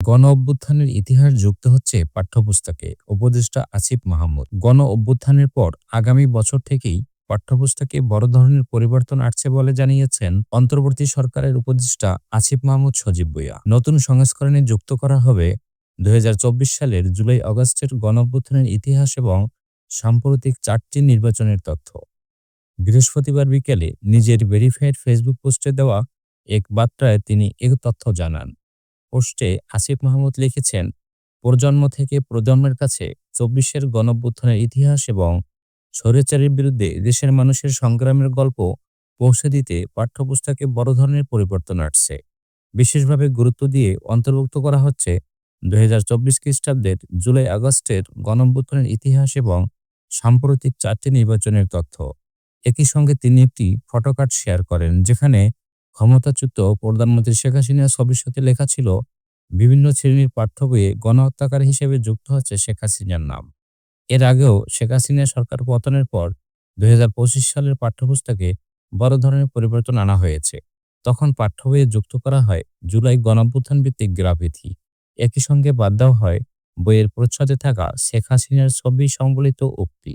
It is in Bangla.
গণ অভ্যুত্থানের ইতিহাস যুক্ত হচ্ছে পাঠ্যপুস্তকে। উপদেষ্টা আসিফ মাহমুদ। গণ অভ্যুত্থানের পর আগামী বছর থেকেই পাঠ্যপুস্তকে বড় ধরনের পরিবর্তন আসছে বলে জানিয়েছেন অন্তর্বর্তী সরকারের উপদেষ্টা আসিফ মাহমুদ সজীব ভুইয়া। নতুন সংস্করণে যুক্ত করা হবে দু হাজার চব্বিশ সালের জুলাই আগস্টের গণ অভ্যুত্থানের ইতিহাস এবং সাম্প্রতিক চারটি নির্বাচনের তথ্য। বৃহস্পতিবার বিকেলে নিজের ভেরিফাইড ফেসবুক পোস্টে দেওয়া এক বার্তায় তিনি এ তথ্য জানান। পোস্টে আসিফ মাহমুদ লিখেছেন, প্রজন্ম থেকে প্রজন্মের কাছে চব্বিশের গণঅভ্যুত্থানের ইতিহাস এবং স্বৈরাচারের বিরুদ্ধে দেশের মানুষের সংগ্রামের গল্প পৌঁছে দিতে পাঠ্যপুস্তকে বড় ধরনের পরিবর্তন আসছে। বিশেষভাবে গুরুত্ব দিয়ে অন্তর্ভুক্ত করা হচ্ছে দুই হাজার চব্বিশ খ্রিস্টাব্দের জুলাই আগস্টের গণঅভ্যুত্থানের ইতিহাস এবং সাম্প্রতিক চারটি নির্বাচনের তথ্য। একই সঙ্গে তিনি একটি ফটোকার্ড শেয়ার করেন, যেখানে ক্ষমতাচ্যুত প্রধানমন্ত্রী শেখ হাসিনার সাথে লেখা ছিল, বিভিন্ন শ্রেণির পাঠ্য বইয়ে গণহত্যাকারী হিসেবে যুক্ত হচ্ছে শেখ হাসিনার নাম। এর আগেও শেখ হাসিনা সরকার পতনের পর দুই হাজার পঁচিশ সালের পাঠ্যপুস্তকে বড় ধরনের পরিবর্তন আনা হয়েছে। তখন পাঠ্য বইয়ে যুক্ত করা হয় জুলাই গণঅভ্যুত্থান ভিত্তিক গ্রাফিতি। একই সঙ্গে বাদ দেওয়া হয় বইয়ের প্রচ্ছদে থাকা শেখ হাসিনার ছবি সংবলিত উক্তি।